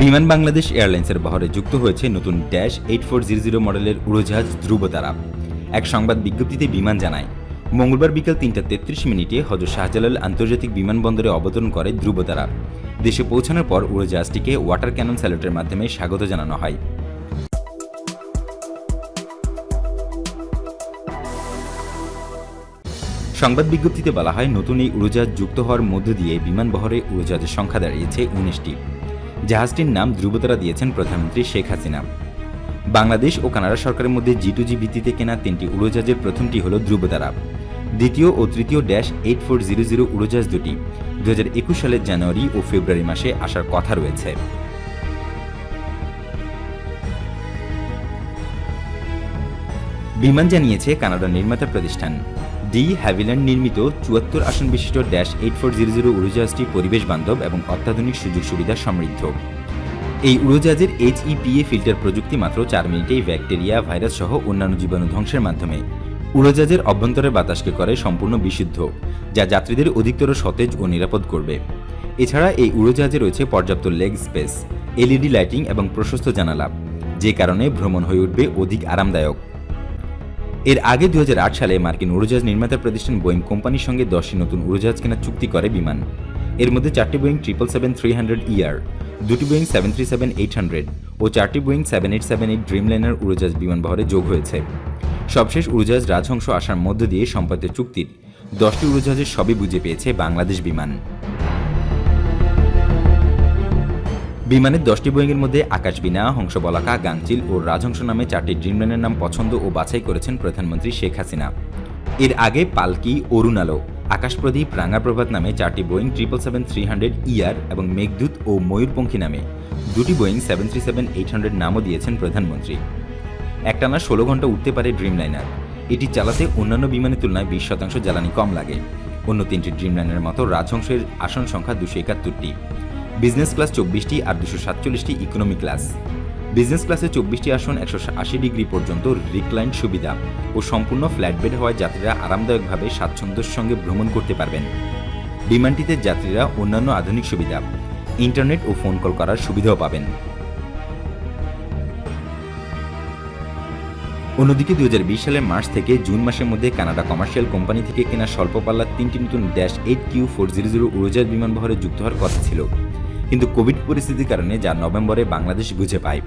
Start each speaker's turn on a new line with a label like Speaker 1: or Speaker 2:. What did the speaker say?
Speaker 1: বিমান বাংলাদেশ এয়ারলাইন্সের বহরে যুক্ত হয়েছে নতুন dash eight four zero zero মডেলের উড়োজাহাজ ধ্রুবতারা এক সংবাদ বিজ্ঞপ্তিতে বিমান জানায়, মঙ্গলবার বিকাল তিনটা তেত্রিশ মিনিটে হজরত শাহজালাল আন্তর্জাতিক বিমানবন্দরে অবতরণ করে ধ্রুবতারা দেশে পৌঁছানোর পর উড়োজাহাজটিকে ওয়াটার ক্যানন স্যালুটের মাধ্যমে স্বাগত জানানো হয়। সংবাদ বিজ্ঞপ্তিতে বলা হয়, নতুন এই উড়োজাহাজ যুক্ত হওয়ার মধ্য দিয়ে বিমান বহরে উড়োজাহাজের সংখ্যা দাঁড়িয়েছে উনিশটি। জাহাজটির নাম ধ্রুবতারা দিয়েছেন প্রধানমন্ত্রী শেখ হাসিনা। বাংলাদেশ ও কানাডা সরকারের মধ্যে জি টু জি ভিত্তিতে কেনা তিনটি উড়োজাহাজের প্রথমটি হল ধ্রুবতারা। দ্বিতীয় ও তৃতীয় dash eight four zero zero উড়োজাহাজ দুটি। দু হাজার একুশ সালের জানুয়ারি ও ফেব্রুয়ারি মাসে আসার কথা রয়েছে। বিমান জানিয়েছে কানাডার নির্মাতা প্রতিষ্ঠান। ডি হ্যাভিল্যান্ড নির্মিত চুয়াত্তর আসন বিশিষ্ট dash eight four zero zero উড়োজাহাজটি পরিবেশ বান্ধব এবং অত্যাধুনিক সুযোগ সুবিধা সমৃদ্ধ। এই উড়োজাহাজের এইচইপিএ ফিল্টার প্রযুক্তি মাত্র চার মিনিটেই ব্যাকটেরিয়া, ভাইরাস সহ অন্যান্য জীবাণু ধ্বংসের মাধ্যমে। উড়োজাহাজের অভ্যন্তরের বাতাসকে করে সম্পূর্ণ বিশুদ্ধ, যা যাত্রীদের অধিকতর সতেজ ও নিরাপদ করবে। এছাড়া এই উড়োজাহাজে রয়েছে পর্যাপ্ত লেগ স্পেস, এলইডি লাইটিং এবং প্রশস্ত জানালা, যে কারণে ভ্রমণ হয়ে উঠবে অধিক আরামদায়ক। এর আগে দু হাজার আট সালে মার্কিন উড়োজাহাজ নির্মাতা প্রতিষ্ঠান বোয়িং কোম্পানির সঙ্গে দশটি নতুন উড়োজাহাজ কেনার চুক্তি করে বিমান। এর মধ্যে চারটি Boeing triple seven three hundred ER দুটি Boeing seven three seven eight hundred ও চারটি Boeing seven eight seven eight dream Dreamliner উড়োজাহাজ বিমান বহরে যোগ হয়েছে। সবশেষ উড়োজাহাজ রাজহংস আসার মধ্য দিয়ে সম্পাদিত চুক্তির দশটি উড়োজাহাজের সবই বুঝে পেয়েছে বাংলাদেশ বিমান। বিমানের দশটি বোয়িংয়ের মধ্যে আকাশবিনা হংসবলাকা গাংচিল ও রাজহংস নামে চারটি ড্রিমলাইনের নাম পছন্দ ও বাছাই করেছেন প্রধানমন্ত্রী শেখ হাসিনা। এর আগে পালকি অরুণালো আকাশপ্রদীপ রাঙ্গাপ্রভাত নামে চারটি Boeing triple seven three hundred ER এবং মেঘদূত ও ময়ূরপঙ্খী নামে। দুটি Boeing seven three seven eight hundred নামও দিয়েছেন প্রধানমন্ত্রী। একটানা ষোলো ঘণ্টা উঠতে পারে ড্রিমলাইনার। এটি চালাতে অন্যান্য বিমানের তুলনায় বিশ শতাংশ জ্বালানি কম লাগে। অন্য তিনটি ড্রিমলাইনের মতো রাজহংসের আসন সংখ্যা দুশো একাত্তরটি। বিজনেস ক্লাস চব্বিশটি আর দুশো সাতচল্লিশটি ইকোনমি ক্লাস বিজনেস ক্লাসে চব্বিশটি আসন একশো আশি ডিগ্রি পর্যন্ত রিক্লাইন সুবিধা ও সম্পূর্ণ ফ্ল্যাট বেড হওয়ায় যাত্রীরা আরামদায়কভাবে স্বাচ্ছন্দ্যের সঙ্গে ভ্রমণ করতে পারবেন। বিমানটিতে যাত্রীরা অন্যান্য আধুনিক সুবিধা ইন্টারনেট ও ফোন কল করার সুবিধাও পাবেন। অন্যদিকে দু হাজার বিশ সালের মার্চ থেকে জুন মাসের মধ্যে কানাডা কমার্শিয়াল কোম্পানি থেকে কেনা স্বল্প পাল্লার তিনটি নতুন dash eight Q four zero zero উড়োজাহাজ বিমান বহরে যুক্ত হওয়ার কথা ছিল। কিন্তু কোভিড পরিস্থিতির কারণে যা নভেম্বরে বাংলাদেশ বুঝে পায়।